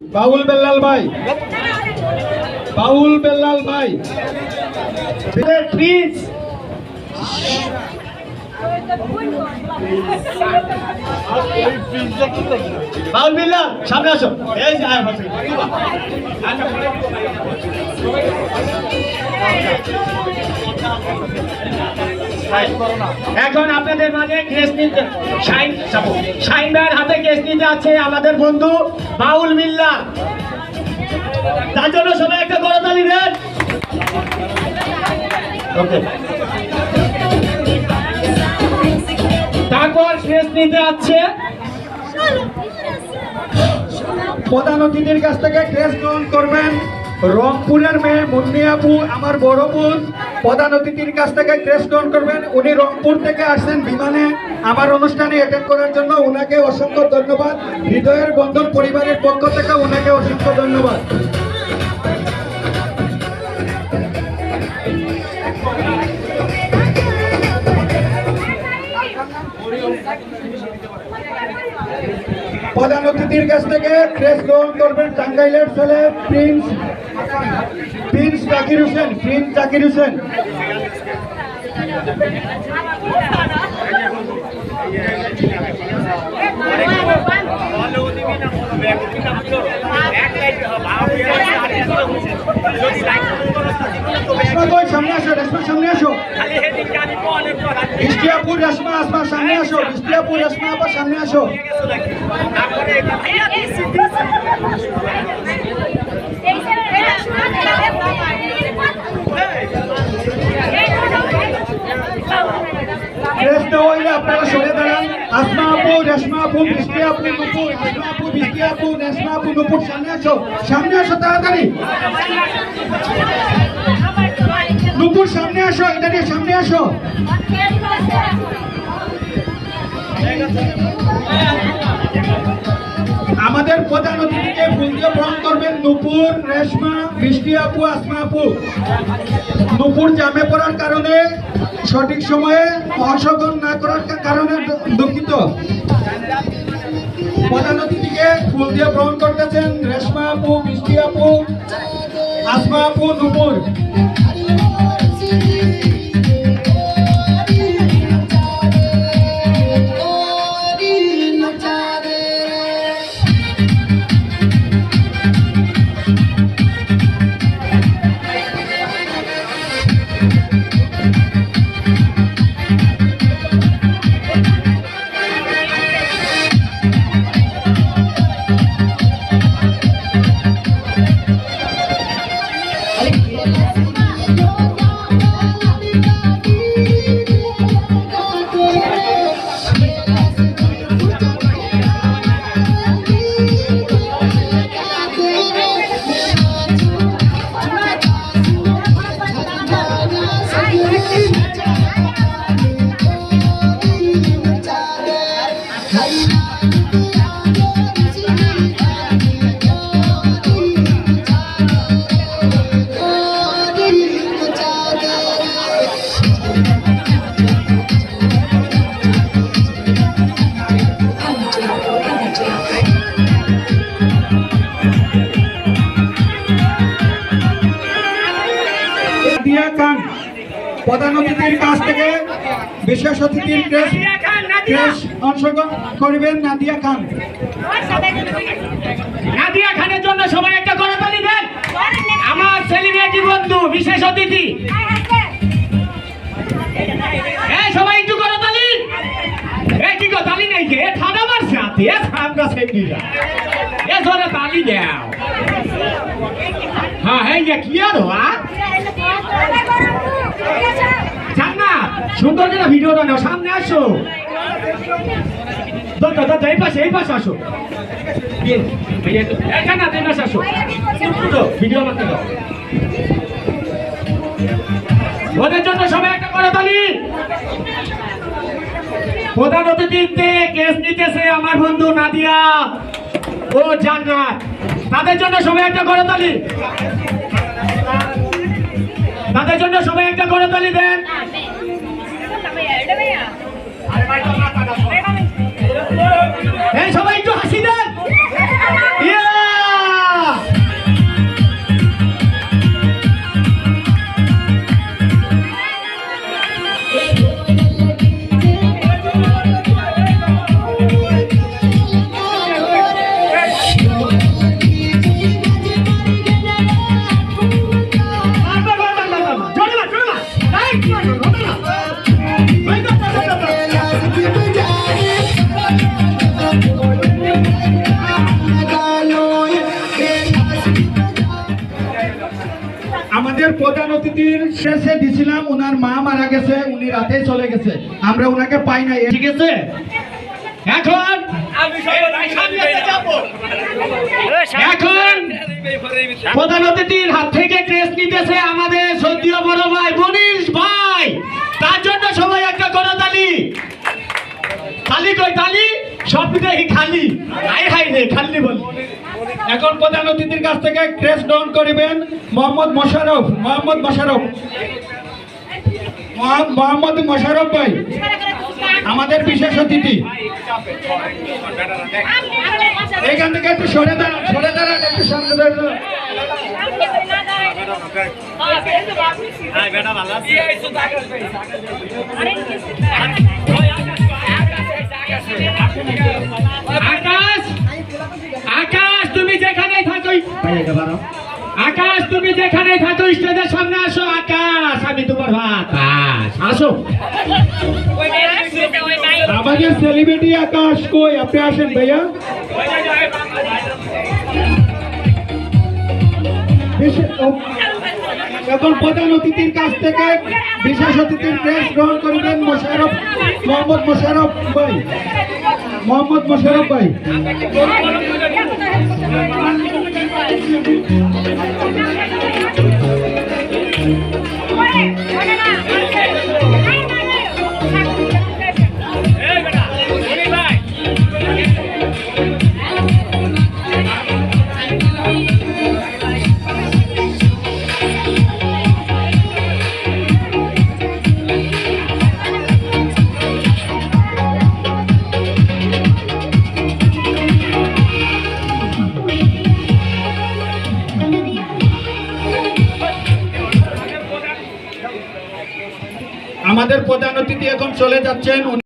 বাউল বেল্লাল ভাই। বাউল বেল্লাল ভাই। প্লিজ বাউল বেল্লাল সামনে আসো। এই যে। এখন আপনাদের মাঝে কেস নিতে শাইন শাইন ভাইয়ের হাতে কেস নিতে আছে আমাদের বন্ধু বাউল মিল্লা তার জন্য সবাই একটা করতালি দেন। ওকে কেস নিতে আছে। প্রধান অতিথির কাছ থেকে ক্রেস গ্রহণ করবেন রংপুরের মেয়ে মুন্নি আমার বড় বোন। প্রধান অতিথির কাছ থেকে ক্রেস গ্রহণ করবেন। উনি রংপুর থেকে আসছেন বিমানে। আমার অনুষ্ঠানে অ্যাটেন্ড করার জন্য ওনাকে অসংখ্য ধন্যবাদ। হৃদয়ের বন্ধন পরিবারের পক্ষ থেকে ওনাকে অসংখ্য ধন্যবাদ। প্রধান অতিথির কাছ থেকে ক্রেস গ্রহণ করবেন টাঙ্গাইলের ছেলে Prince Prince Zakir Hossain, Prince Zakir Hossain. Reshma কই? সামনে আসো রেশমা সামনে আসো। বৃষ্টিয়াপুর রেশমা আসমা, সামনে আসো। বৃষ্টিয়াপুর রেশমা আবার সামনে আসো। আপনারা সরে দাঁড়ান। আসমা আপু রেশমা আপু বৃষ্টি আপু নুপুর, আসমা আপু বৃষ্টি আপু রেশমা সামনে আসো। সামনে আসো তাড়াতাড়ি। নুপুর, সামনে আসো, এটা নিয়ে সামনে আসো। আমাদের প্রধান অতিথিকে ফুল দিয়ে বরণ করবেন নুপুর, রেশমা বৃষ্টি আপু, আসমা আপু। নুপুর জামে পড়ার কারণে, সঠিক সময়ে অংশগ্রহণ না করার কারণে দুঃখিত। প্রধান অতিথিকে ফুল দিয়ে গ্রহণ করতেছেন রেশমা আপু বৃষ্টি আপু, আসমা আপু, নুপুর। খান প্রধান অতিথির কাছ থেকে বিশেষ অতিথির অংশগ্রহণ করবেন নাদিয়া খান। নাদিয়া খানের জন্য সবাই একটা করতালি দেন। আমার সেলিব্রিটি বন্ধু, বিশেষ অতিথি। সবাই একটু করতালি তালি। নেই কে হাতে। এ তালি হ্যাঁ হ্যাঁ কি আর সুন্দর করে ভিডিওটা নাও, সামনে আসো। দাদা এই পাশে এই পাশে আসো। ভিডিও ওদের জন্য সবাই একটা করে তালি। প্রধান অতিথিতে কেস নিতেছে আমার বন্ধু নাদিয়া ও জান্নাত। তাদের জন্য সবাই একটা করে তালি। এই সবাই আমাদের প্রধান অতিথির শেষে দিছিলাম ওনার মা মারা গেছে উনি রাতেই চলে গেছে। আমরা ওনাকে পাই নাই। ঠিক আছে? এখন এখন প্রধান অতিথির হাত থেকে ক্রেস নিতেছে আমাদের সদ্যীয় বড় ভাই মনীষ ভাই। তার জন্য সবাই একটা করো তালি। তালি কই তালি? সব খালি। হাই রে খালি বল। এখন প্রধান অতিথির কাছ থেকে ক্রেস গ্রহণ করিবেন মোহাম্মদ মোশারফ মোহাম্মদ মোশারফ। মোহাম- মোহাম্মদ মোশারফ ভাই আমাদের বিশেষ অতিথি। এখান থেকে একটু সরে দাঁড়ান সরে দাঁড়ান একটু সামনে দাঁড়ান। আকাশ। আকাশ, তুমি যেখানেই থাকো, স্টেজের সামনে আসো। আকাশ, আমি তোমার আকাশ, আসো। আমাদের সেলিব্রিটি আকাশ কই? আপনি আসেন ভাইয়া। এখন প্রধান অতিথির কাছ থেকে বিশেষ অতিথির ক্রেস গ্রহণ করিবেন মোশারফ মোহাম্মদ মোশারফ ভাই। মোহাম্মদ মোশারফ ভাই। আমাদের প্রধান এখন চলে যাচ্ছেন